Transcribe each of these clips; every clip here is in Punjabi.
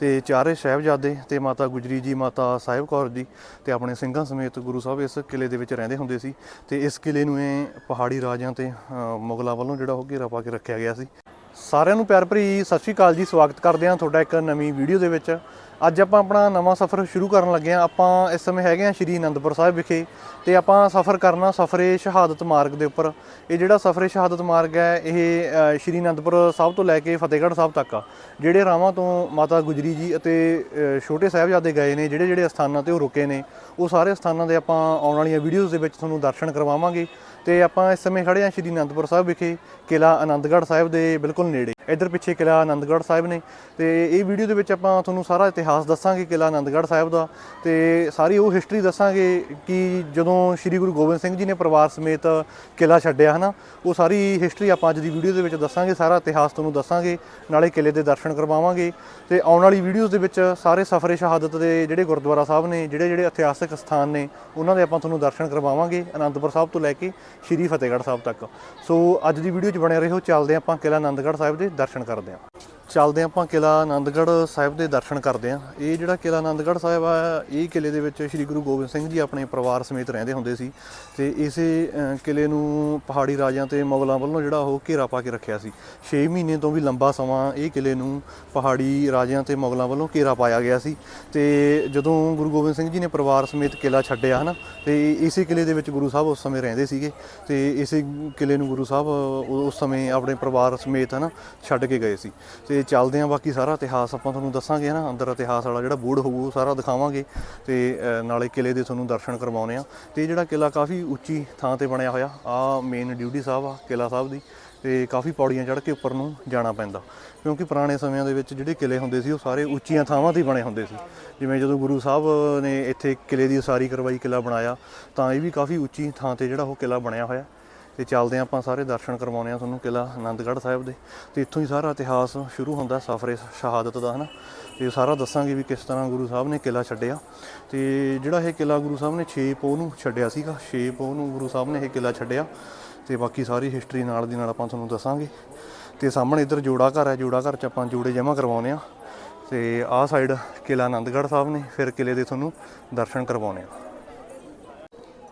ਤੇ ਚਾਰੇ ਸਾਹਿਬਜ਼ਾਦੇ ਤੇ ਮਾਤਾ ਗੁਜਰੀ ਜੀ, ਮਾਤਾ ਸਾਹਿਬ ਕੌਰ ਜੀ ਤੇ ਆਪਣੇ ਸਿੰਘਾਂ ਸਮੇਤ ਗੁਰੂ ਸਾਹਿਬ ਇਸ ਕਿਲੇ ਦੇ ਵਿੱਚ ਰਹਿੰਦੇ ਹੁੰਦੇ ਸੀ ਤੇ ਇਸ ਕਿਲੇ ਨੂੰ ਇਹ ਪਹਾੜੀ ਰਾਜਿਆਂ ਤੇ ਮੁਗਲਾਂ ਵੱਲੋਂ ਜਿਹੜਾ ਉਹ ਘੇਰਾ ਪਾ ਕੇ ਰੱਖਿਆ ਗਿਆ ਸੀ। ਸਾਰਿਆਂ ਨੂੰ ਪਿਆਰ ਭਰੀ ਸਤਿ ਸ਼੍ਰੀ ਅਕਾਲ ਜੀ, ਸਵਾਗਤ ਕਰਦੇ ਹਾਂ ਤੁਹਾਡਾ ਇੱਕ ਨਵੀਂ ਵੀਡੀਓ ਦੇ ਵਿੱਚ। ਅੱਜ ਆਪਾਂ ਆਪਣਾ ਨਵਾਂ ਸਫ਼ਰ ਸ਼ੁਰੂ ਕਰਨ ਲੱਗੇ ਹਾਂ। ਆਪਾਂ ਇਸ ਸਮੇਂ ਹੈਗੇ ਹਾਂ ਸ਼੍ਰੀ ਅਨੰਦਪੁਰ ਸਾਹਿਬ ਵਿਖੇ ਤੇ ਆਪਾਂ ਸਫ਼ਰ ਕਰਨਾ ਸਫ਼ਰੇ ਸ਼ਹਾਦਤ ਮਾਰਗ ਦੇ ਉੱਪਰ। ਇਹ ਜਿਹੜਾ ਸਫ਼ਰੇ ਸ਼ਹਾਦਤ ਮਾਰਗ ਹੈ, ਇਹ ਸ਼੍ਰੀ ਅਨੰਦਪੁਰ ਸਾਹਿਬ ਤੋਂ ਲੈ ਕੇ ਫਤਿਹਗੜ੍ਹ ਸਾਹਿਬ ਤੱਕ ਆ। ਜਿਹੜੇ ਰਾਵਾਂ ਤੋਂ ਮਾਤਾ ਗੁਜਰੀ ਜੀ ਅਤੇ ਛੋਟੇ ਸਾਹਿਬਜ਼ਾਦੇ ਗਏ ਨੇ ਜਿਹੜੇ ਜਿਹੜੇ ਸਥਾਨਾਂ ਤੇ ਉਹ ਰੁਕੇ ਨੇ ਉਹ ਸਾਰੇ ਸਥਾਨਾਂ ਦੇ ਆਪਾਂ ਆਉਣ ਵਾਲੀਆਂ ਵੀਡੀਓਜ਼ ਦੇ ਵਿੱਚ ਤੁਹਾਨੂੰ ਦਰਸ਼ਨ ਕਰਵਾਵਾਂਗੇ। ਤੇ ਆਪਾਂ ਇਸ ਸਮੇਂ ਖੜੇ ਹਾਂ ਸ਼੍ਰੀ ਅਨੰਦਪੁਰ ਸਾਹਿਬ ਵਿਖੇ ਕਿਲਾ ਆਨੰਦਗੜ੍ਹ ਸਾਹਿਬ ਦੇ ਬਿਲਕੁਲ ਨੇੜੇ। ਇੱਧਰ ਪਿੱਛੇ ਕਿਲਾ ਆਨੰਦਗੜ੍ਹ ਸਾਹਿਬ ਨੇ। ਤੇ ਇਹ ਵੀਡੀਓ ਦੇ ਵਿੱਚ ਆਪਾਂ ਤੁਹਾਨੂੰ ਸਾਰਾ ਇਤਿਹਾਸ ਦੱਸਾਂਗੇ ਕਿਲਾ ਆਨੰਦਗੜ੍ਹ ਸਾਹਿਬ ਦਾ। ਤੇ ਸਾਰੀ ਉਹ ਹਿਸਟਰੀ ਦੱਸਾਂਗੇ ਕਿ ਜਦੋਂ ਸ਼੍ਰੀ ਗੁਰੂ ਗੋਬਿੰਦ ਸਿੰਘ ਜੀ ਨੇ ਪਰਿਵਾਰ ਸਮੇਤ ਕਿਲਾ ਛੱਡਿਆ, ਹਨਾ? ਉਹ ਸਾਰੀ ਹਿਸਟਰੀ ਆਪਾਂ ਅੱਜ ਦੀ ਵੀਡੀਓ ਦੇ ਵਿੱਚ ਦੱਸਾਂਗੇ, ਸਾਰਾ ਇਤਿਹਾਸ ਤੁਹਾਨੂੰ ਦੱਸਾਂਗੇ। ਨਾਲੇ ਕਿਲੇ ਦੇ ਦਰਸ਼ਨ ਕਰਵਾਵਾਂਗੇ। ਤੇ ਆਉਣ ਵਾਲੀ ਵੀਡੀਓਜ਼ ਦੇ ਵਿੱਚ ਸਾਰੇ ਸਫ਼ਰੇ ਸ਼ਹਾਦਤ ਦੇ ਜਿਹੜੇ ਗੁਰਦੁਆਰਾ ਸਾਹਿਬ ਨੇ ਜਿਹੜੇ ਜਿਹੜੇ ਇਤਿਹਾਸ ਇਤਿਹਾਸਕ ਸਥਾਨ ਨੇ, ਉਹਨਾਂ ਦੇ ਆਪਾਂ ਤੁਹਾਨੂੰ ਦਰਸ਼ਨ ਕਰਵਾਵਾਂਗੇ ਅਨੰਦਪੁਰ ਸਾਹਿਬ ਤੋਂ ਲੈ ਕੇ ਸ਼੍ਰੀ ਫਤਿਹਗੜ੍ਹ ਸਾਹਿਬ ਤੱਕ। ਸੋ ਅੱਜ ਦੀ ਵੀਡੀਓ 'ਚ ਬਣੇ ਰਹੋ, ਚੱਲਦੇ ਆਪਾਂ ਕਿਲਾ ਅਨੰਦਗੜ੍ਹ ਸਾਹਿਬ ਦੇ ਦਰਸ਼ਨ ਕਰਦੇ ਹਾਂ। ਚੱਲਦੇ ਆਪਾਂ ਕਿਲਾ ਆਨੰਦਗੜ੍ਹ ਸਾਹਿਬ ਦੇ ਦਰਸ਼ਨ ਕਰਦੇ ਹਾਂ। ਇਹ ਜਿਹੜਾ ਕਿਲਾ ਆਨੰਦਗੜ੍ਹ ਸਾਹਿਬ ਆ ਇਹ ਕਿਲੇ ਦੇ ਵਿੱਚ ਸ੍ਰੀ ਗੁਰੂ ਗੋਬਿੰਦ ਸਿੰਘ ਜੀ ਆਪਣੇ ਪਰਿਵਾਰ ਸਮੇਤ ਰਹਿੰਦੇ ਹੁੰਦੇ ਸੀ ਤੇ ਇਸੇ ਅ, ਕਿਲੇ ਨੂੰ ਪਹਾੜੀ ਰਾਜਿਆਂ ਤੇ ਮੁਗਲਾਂ ਵੱਲੋਂ ਜਿਹੜਾ ਉਹ ਘੇਰਾ ਪਾ ਕੇ ਰੱਖਿਆ ਸੀ। 6 ਮਹੀਨੇ ਤੋਂ ਵੀ ਲੰਬਾ ਸਮਾਂ ਇਹ ਕਿਲੇ ਨੂੰ ਪਹਾੜੀ ਰਾਜਿਆਂ ਤੇ ਮੁਗਲਾਂ ਵੱਲੋਂ ਘੇਰਾ ਪਾਇਆ ਗਿਆ ਸੀ ਤੇ ਜਦੋਂ ਗੁਰੂ ਗੋਬਿੰਦ ਸਿੰਘ ਜੀ ਨੇ ਪਰਿਵਾਰ ਸਮੇਤ ਕਿਲਾ ਛੱਡਿਆ ਹਨਾ ਤੇ ਇਸੇ ਕਿਲੇ ਦੇ ਵਿੱਚ ਗੁਰੂ ਸਾਹਿਬ ਉਸ ਸਮੇਂ ਰਹਿੰਦੇ ਸੀਗੇ ਤੇ ਇਸੇ ਕਿਲੇ ਨੂੰ ਗੁਰੂ ਸਾਹਿਬ ਉਸ ਸਮੇਂ ਆਪਣੇ ਪਰਿਵਾਰ ਸਮੇਤ ਹਨਾ ਛੱਡ ਕੇ ਗਏ ਸੀ। ਤੇ ਚੱਲਦੇ ਆਂ, ਬਾਕੀ ਸਾਰਾ ਇਤਿਹਾਸ ਆਪਾਂ ਤੁਹਾਨੂੰ ਦੱਸਾਂਗੇ ਨਾ ਅੰਦਰ ਇਤਿਹਾਸ ਵਾਲਾ ਜਿਹੜਾ ਬੋਰਡ ਹੋਊ, ਉਹ ਸਾਰਾ ਦਿਖਾਵਾਂਗੇ ਤੇ ਨਾਲੇ ਕਿਲੇ ਦੇ ਤੁਹਾਨੂੰ ਦਰਸ਼ਨ ਕਰਵਾਉਣੇ ਆ। ਤੇ ਇਹ ਜਿਹੜਾ ਕਿਲਾ ਕਾਫੀ ਉੱਚੀ ਥਾਂ ਤੇ ਬਣਿਆ ਹੋਇਆ, ਆ ਮੇਨ ਡਿਊਟੀ ਸਾਹਿਬ ਆ, ਕਿਲਾ ਸਾਹਿਬ ਦੀ, ਤੇ ਕਾਫੀ ਪੌੜੀਆਂ ਚੜ੍ਹ ਕੇ ਉੱਪਰ ਨੂੰ ਜਾਣਾ ਪੈਂਦਾ। ਕਿਉਂਕਿ ਪੁਰਾਣੇ ਸਮਿਆਂ ਦੇ ਵਿੱਚ ਜਿਹੜੇ ਕਿਲੇ ਹੁੰਦੇ ਸੀ, ਉਹ ਸਾਰੇ ਉੱਚੀਆਂ ਥਾਵਾਂ ਤੇ ਹੀ ਬਣੇ ਹੁੰਦੇ ਸੀ। ਜਿਵੇਂ ਜਦੋਂ ਗੁਰੂ ਸਾਹਿਬ ਨੇ ਇੱਥੇ ਕਿਲੇ ਦੀ ਉਸਾਰੀ ਕਰਵਾਈ, ਕਿਲਾ ਬਣਾਇਆ, ਤਾਂ ਇਹ ਵੀ ਕਾਫੀ ਉੱਚੀ ਥਾਂ ਤੇ ਜਿਹੜਾ ਉਹ ਕਿਲਾ ਬਣਿਆ ਹੋਇਆ। ਤੇ ਚੱਲਦੇ ਹਾਂ ਆਪਾਂ ਸਾਰੇ ਦਰਸ਼ਨ ਕਰਵਾਉਣੇ ਆ ਤੁਹਾਨੂੰ ਕਿਲਾ ਆਨੰਦਗੜ੍ਹ ਸਾਹਿਬ ਦੇ। ਤੇ ਇੱਥੋਂ ਹੀ ਸਾਰਾ ਇਤਿਹਾਸ ਸ਼ੁਰੂ ਹੁੰਦਾ ਸਫ਼ਰੇ ਸ਼ਹਾਦਤ ਦਾ, ਹਨਾ? ਤੇ ਸਾਰਾ ਦੱਸਾਂਗੇ ਵੀ ਕਿਸ ਤਰ੍ਹਾਂ ਗੁਰੂ ਸਾਹਿਬ ਨੇ ਕਿਲਾ ਛੱਡਿਆ। ਤੇ ਜਿਹੜਾ ਇਹ ਕਿਲਾ ਗੁਰੂ ਸਾਹਿਬ ਨੇ 6 ਪੋਹ ਨੂੰ ਛੱਡਿਆ ਸੀਗਾ 6 ਪੋਹ ਨੂੰ ਗੁਰੂ ਸਾਹਿਬ ਨੇ ਇਹ ਕਿਲਾ ਛੱਡਿਆ। ਤੇ ਬਾਕੀ ਸਾਰੀ ਹਿਸਟਰੀ ਨਾਲ ਦੀ ਨਾਲ ਆਪਾਂ ਤੁਹਾਨੂੰ ਦੱਸਾਂਗੇ। ਤੇ ਸਾਹਮਣੇ ਇੱਧਰ ਜੋੜਾ ਘਰ ਹੈ, ਜੋੜਾ ਘਰ 'ਚ ਆਪਾਂ ਜੋੜੇ ਜਮ੍ਹਾਂ ਕਰਵਾਉਣੇ ਆ ਤੇ ਆਹ ਸਾਈਡ ਕਿਲਾ ਆਨੰਦਗੜ੍ਹ ਸਾਹਿਬ ਨੇ, ਫਿਰ ਕਿਲੇ ਦੇ ਤੁਹਾਨੂੰ ਦਰਸ਼ਨ ਕਰਵਾਉਣੇ ਆ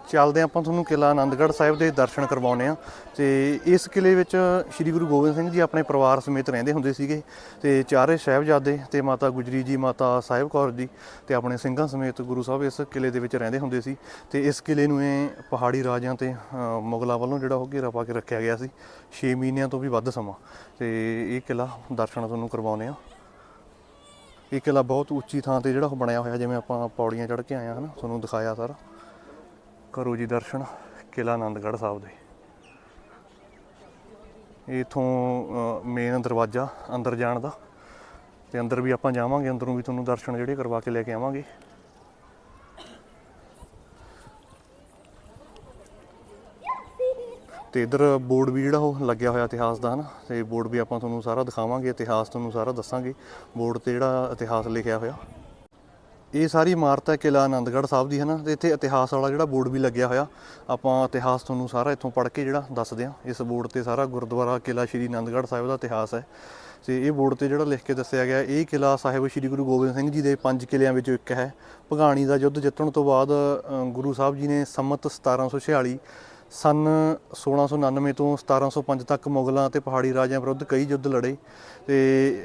ਚੱਲਦੇ ਆਪਾਂ ਤੁਹਾਨੂੰ ਕਿਲਾ ਆਨੰਦਗੜ੍ਹ ਸਾਹਿਬ ਦੇ ਦਰਸ਼ਨ ਕਰਵਾਉਣੇ ਆ ਤੇ ਇਸ ਕਿਲੇ ਵਿੱਚ ਸ੍ਰੀ ਗੁਰੂ ਗੋਬਿੰਦ ਸਿੰਘ ਜੀ ਆਪਣੇ ਪਰਿਵਾਰ ਸਮੇਤ ਰਹਿੰਦੇ ਹੁੰਦੇ ਸੀਗੇ। ਤੇ ਚਾਰੇ ਸਾਹਿਬਜ਼ਾਦੇ ਤੇ ਮਾਤਾ ਗੁਜਰੀ ਜੀ, ਮਾਤਾ ਸਾਹਿਬ ਕੌਰ ਜੀ ਤੇ ਆਪਣੇ ਸਿੰਘਾਂ ਸਮੇਤ ਗੁਰੂ ਸਾਹਿਬ ਇਸ ਕਿਲੇ ਦੇ ਵਿੱਚ ਰਹਿੰਦੇ ਹੁੰਦੇ ਸੀ। ਤੇ ਇਸ ਕਿਲੇ ਨੂੰ ਇਹ ਪਹਾੜੀ ਰਾਜਿਆਂ ਤੇ ਮੁਗਲਾਂ ਵੱਲੋਂ ਜਿਹੜਾ ਉਹ ਘੇਰਾ ਪਾ ਕੇ ਰੱਖਿਆ ਗਿਆ ਸੀ। 6 ਮਹੀਨਿਆਂ ਤੋਂ ਵੀ ਵੱਧ ਸਮਾਂ। ਤੇ ਇਹ ਕਿਲਾ ਦਰਸ਼ਨ ਤੁਹਾਨੂੰ ਕਰਵਾਉਣੇ ਆ ਇਹ ਕਿਲਾ ਬਹੁਤ ਉੱਚੀ ਥਾਂ ਤੇ ਜਿਹੜਾ ਉਹ ਬਣਿਆ ਹੋਇਆ, ਜਿਵੇਂ ਆਪਾਂ ਪੌੜੀਆਂ ਚੜ੍ਹ ਕੇ ਆਏ ਆ ਹਨਾ? ਤੁਹਾਨੂੰ ਦਿਖਾਇਆ ਸਾਰਾ। ਕਰੋ ਜੀ ਦਰਸ਼ਨ ਕਿਲਾ ਆਨੰਦਗੜ੍ਹ ਸਾਹਿਬ ਦੇ। ਇਥੋਂ ਮੇਨ ਦਰਵਾਜ਼ਾ ਅੰਦਰ ਜਾਣ ਦਾ ਤੇ ਅੰਦਰ ਵੀ ਆਪਾਂ ਜਾਵਾਂਗੇ, ਅੰਦਰੋਂ ਵੀ ਤੁਹਾਨੂੰ ਦਰਸ਼ਨ ਜਿਹੜੇ ਕਰਵਾ ਕੇ ਲੈ ਕੇ ਆਵਾਂਗੇ। ਤੇ ਇਧਰ ਬੋਰਡ ਵੀ ਜਿਹੜਾ ਉਹ ਲੱਗਿਆ ਹੋਇਆ ਇਤਿਹਾਸ ਦਾ ਹਨਾ, ਤੇ ਬੋਰਡ ਵੀ ਆਪਾਂ ਤੁਹਾਨੂੰ ਸਾਰਾ ਦਿਖਾਵਾਂਗੇ, ਇਤਿਹਾਸ ਤੁਹਾਨੂੰ ਸਾਰਾ ਦੱਸਾਂਗੇ। ਬੋਰਡ ਤੇ ਜਿਹੜਾ ਇਤਿਹਾਸ ਲਿਖਿਆ ਹੋਇਆ। ਇਹ ਸਾਰੀ ਇਮਾਰਤ ਹੈ ਕਿਲਾ ਆਨੰਦਗੜ੍ਹ ਸਾਹਿਬ ਦੀ, ਹੈ ਨਾ? ਤੇ ਇੱਥੇ ਇਤਿਹਾਸ ਵਾਲਾ ਜਿਹੜਾ ਬੋਰਡ ਵੀ ਲੱਗਿਆ ਹੋਇਆ, ਆਪਾਂ ਇਤਿਹਾਸ ਤੁਹਾਨੂੰ ਸਾਰਾ ਇੱਥੋਂ ਪੜ੍ਹ ਕੇ ਜਿਹੜਾ ਦੱਸਦੇ ਹਾਂ। ਇਸ ਬੋਰਡ ਤੇ ਸਾਰਾ ਗੁਰਦੁਆਰਾ ਕਿਲਾ ਸ਼੍ਰੀ ਆਨੰਦਗੜ੍ਹ ਸਾਹਿਬ ਦਾ ਇਤਿਹਾਸ ਹੈ। ਤੇ ਇਹ ਬੋਰਡ ਤੇ ਜਿਹੜਾ ਲਿਖ ਕੇ ਦੱਸਿਆ ਗਿਆ, ਇਹ ਕਿਲਾ ਸਾਹਿਬ ਸ਼੍ਰੀ ਗੁਰੂ ਗੋਬਿੰਦ ਸਿੰਘ ਜੀ ਦੇ ਪੰਜ ਕਿਲਿਆਂ ਵਿੱਚੋਂ ਇੱਕ ਹੈ। ਭਗਾਣੀ ਦਾ ਯੁੱਧ ਜਿੱਤਣ ਤੋਂ ਬਾਅਦ ਗੁਰੂ ਸਾਹਿਬ ਜੀ ਨੇ ਸੰਮਤ 1746 ਸਨ 1699 ਤੋਂ 1705 ਤੱਕ ਮੁਗਲਾਂ ਅਤੇ ਪਹਾੜੀ ਰਾਜਿਆਂ ਵਿਰੁੱਧ ਕਈ ਯੁੱਧ ਲੜੇ ਤੇ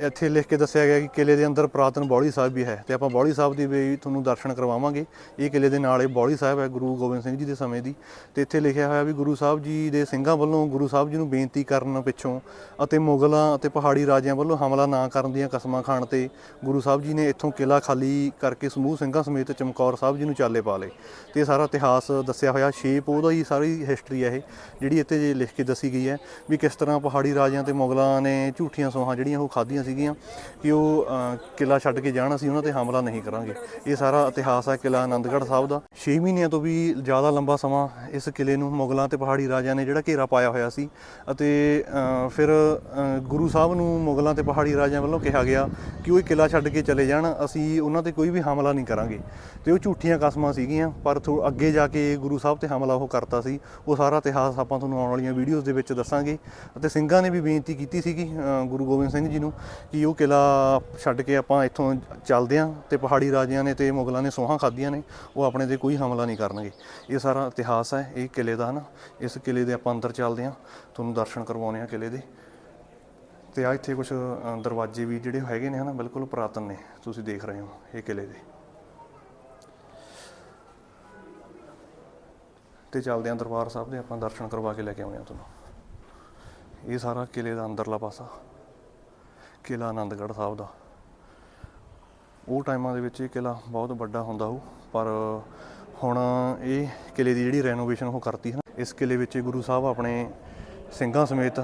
ਇੱਥੇ ਲਿਖ ਕੇ ਦੱਸਿਆ ਗਿਆ ਕਿ ਕਿਲੇ ਦੇ ਅੰਦਰ ਪ੍ਰਾਤਨ ਬੌਲੀ ਸਾਹਿਬ ਵੀ ਹੈ ਤੇ ਆਪਾਂ ਬੌਲੀ ਸਾਹਿਬ ਦੀ ਵੀ ਤੁਹਾਨੂੰ ਦਰਸ਼ਨ ਕਰਵਾਵਾਂਗੇ। ਇਹ ਕਿਲੇ ਦੇ ਨਾਲ ਇਹ ਬੌਲੀ ਸਾਹਿਬ ਹੈ ਗੁਰੂ ਗੋਬਿੰਦ ਸਿੰਘ ਜੀ ਦੇ ਸਮੇਂ ਦੀ ਤੇ ਇੱਥੇ ਲਿਖਿਆ ਹੋਇਆ ਵੀ ਗੁਰੂ ਸਾਹਿਬ ਜੀ ਦੇ ਸਿੰਘਾਂ ਵੱਲੋਂ ਗੁਰੂ ਸਾਹਿਬ ਜੀ ਨੂੰ ਬੇਨਤੀ ਕਰਨ ਪਿੱਛੋਂ ਅਤੇ ਮੁਗਲਾਂ ਅਤੇ ਪਹਾੜੀ ਰਾਜਿਆਂ ਵੱਲੋਂ ਹਮਲਾ ਨਾ ਕਰਨ ਦੀਆਂ ਕਸਮਾਂ ਖਾਣ ਤੇ ਗੁਰੂ ਸਾਹਿਬ ਜੀ ਨੇ ਇੱਥੋਂ ਕਿਲਾ ਖਾਲੀ ਕਰਕੇ ਸਮੂਹ ਸਿੰਘਾਂ ਸਮੇਤ ਚਮਕੌਰ ਸਾਹਿਬ ਜੀ ਨੂੰ ਚਾਲੇ ਪਾ ਲਏ। ਤੇ ਇਹ ਸਾਰਾ ਇਤਿਹਾਸ ਦੱਸਿਆ ਹੋਇਆ ਸ਼ੇਪ ਉਹਦਾ ਹੀ ਸਾਰੀ ਹਿਸਟਰੀ ਹੈ ਇਹ ਜਿਹੜੀ ਇੱਥੇ ਜੇ ਲਿਖ ਕੇ ਦੱਸੀ ਗਈ ਹੈ ਵੀ ਕਿਸ ਤਰ੍ਹਾਂ ਪਹਾੜੀ ਰਾਜਿਆਂ ਤੇ ਮੁਗਲਾਂ ਨੇ ਝੂਠੀਆਂ ਸੋਹਾਂ ਜਿਹੜੀਆਂ ਉਹ ਖਾਧੀਆਂ ਸੀਗੀਆਂ ਕਿ ਉਹ ਅ, ਕਿਲਾ ਛੱਡ ਕੇ ਜਾਣ ਅਸੀਂ ਉਹਨਾਂ ਤੇ ਹਮਲਾ ਨਹੀਂ ਕਰਾਂਗੇ। ਇਹ ਸਾਰਾ ਇਤਿਹਾਸ ਹੈ ਕਿਲਾ ਆਨੰਦਗੜ੍ਹ ਸਾਹਿਬ ਦਾ। 6 ਮਹੀਨਿਆਂ ਤੋਂ ਵੀ ਜ਼ਿਆਦਾ ਲੰਬਾ ਸਮਾਂ ਇਸ ਕਿਲੇ ਨੂੰ ਮੁਗਲਾਂ ਤੇ ਪਹਾੜੀ ਰਾਜਿਆਂ ਨੇ ਜਿਹੜਾ ਘੇਰਾ ਪਾਇਆ ਹੋਇਆ ਸੀ ਅਤੇ ਫਿਰ ਗੁਰੂ ਸਾਹਿਬ ਨੂੰ ਮੁਗਲਾਂ ਤੇ ਪਹਾੜੀ ਰਾਜਿਆਂ ਵੱਲੋਂ ਕਿਹਾ ਗਿਆ ਕਿ ਉਹ ਇਹ ਕਿਲਾ ਛੱਡ ਕੇ ਚਲੇ ਜਾਣ ਅਸੀਂ ਉਹਨਾਂ ਤੇ ਕੋਈ ਵੀ ਹਮਲਾ ਨਹੀਂ ਕਰਾਂਗੇ। ਤੇ ਉਹ ਝੂਠੀਆਂ ਕਸਮਾਂ ਸੀਗੀਆਂ ਪਰ ਥੋ ਅੱਗੇ ਜਾ ਕੇ ਗੁਰੂ ਸਾਹਿਬ ਤੇ ਹਮਲਾ ਉਹ ਕਰਤਾ ਸੀ। ਉਹ ਸਾਰਾ ਇਤਿਹਾਸ ਆਪਾਂ ਤੁਹਾਨੂੰ ਆਉਣ ਵਾਲੀਆਂ ਵੀਡੀਓਜ਼ ਦੇ ਵਿੱਚ ਦੱਸਾਂਗੇ। ਅਤੇ ਸਿੰਘਾਂ ਨੇ ਵੀ ਬੇਨਤੀ ਕੀਤੀ ਸੀਗੀ ਗੁਰੂ ਗੋਬਿੰਦ ਸਿੰਘ ਜੀ ਨੂੰ ਕਿ ਉਹ ਕਿਲਾ ਛੱਡ ਕੇ ਆਪਾਂ ਇੱਥੋਂ ਚੱਲਦੇ ਹਾਂ ਤੇ ਪਹਾੜੀ ਰਾਜਿਆਂ ਨੇ ਤੇ ਮੁਗਲਾਂ ਨੇ ਸੋਹਾਂ ਖਾਧੀਆਂ ਨੇ, ਉਹ ਆਪਣੇ ਤੇ ਕੋਈ ਹਮਲਾ ਨਹੀਂ ਕਰਨਗੇ। ਇਹ ਸਾਰਾ ਇਤਿਹਾਸ ਹੈ, ਇਹ ਕਿਲੇ ਦਾ ਹਨਾ। ਇਸ ਕਿਲੇ ਦੇ ਆਪਾਂ ਅੰਦਰ ਚੱਲਦੇ ਹਾਂ, ਤੁਹਾਨੂੰ ਦਰਸ਼ਨ ਕਰਵਾਉਂਦੇ ਹਾਂ ਕਿਲੇ ਦੇ। ਤੇ ਆ ਇੱਥੇ ਕੁਝ ਦਰਵਾਜ਼ੇ ਵੀ ਜਿਹੜੇ ਹੈਗੇ ਨੇ ਹਨਾ, ਬਿਲਕੁਲ ਪੁਰਾਤਨ ਨੇ, ਤੁਸੀਂ ਦੇਖ ਰਹੇ ਹੋ ਇਹ ਕਿਲੇ ਦੇ। ਤੇ ਚੱਲਦੇ ਆਂ ਦਰਬਾਰ ਸਾਹਿਬ ਦੇ, ਆਪਾਂ ਦਰਸ਼ਨ ਕਰਵਾ ਕੇ ਲੈ ਕੇ ਆਉਂਦੇ ਆ ਤੁਹਾਨੂੰ। ਇਹ ਸਾਰਾ ਕਿਲੇ ਦਾ ਅੰਦਰਲਾ ਪਾਸਾ, ਕਿਲਾ ਆਨੰਦਗੜ੍ਹ ਸਾਹਿਬ ਦਾ। ਉਹ ਟਾਈਮਾਂ ਦੇ ਵਿੱਚ ਇਹ ਕਿਲਾ ਬਹੁਤ ਵੱਡਾ ਹੁੰਦਾ ਉਹ, ਪਰ ਹੁਣ ਇਹ ਕਿਲੇ ਦੀ ਜਿਹੜੀ ਰੈਨੋਵੇਸ਼ਨ ਉਹ ਕਰਤੀ ਹੈ ਨਾ, ਇਸ ਕਿਲੇ ਵਿੱਚ ਗੁਰੂ ਸਾਹਿਬ ਆਪਣੇ ਸਿੰਘਾਂ ਸਮੇਤ,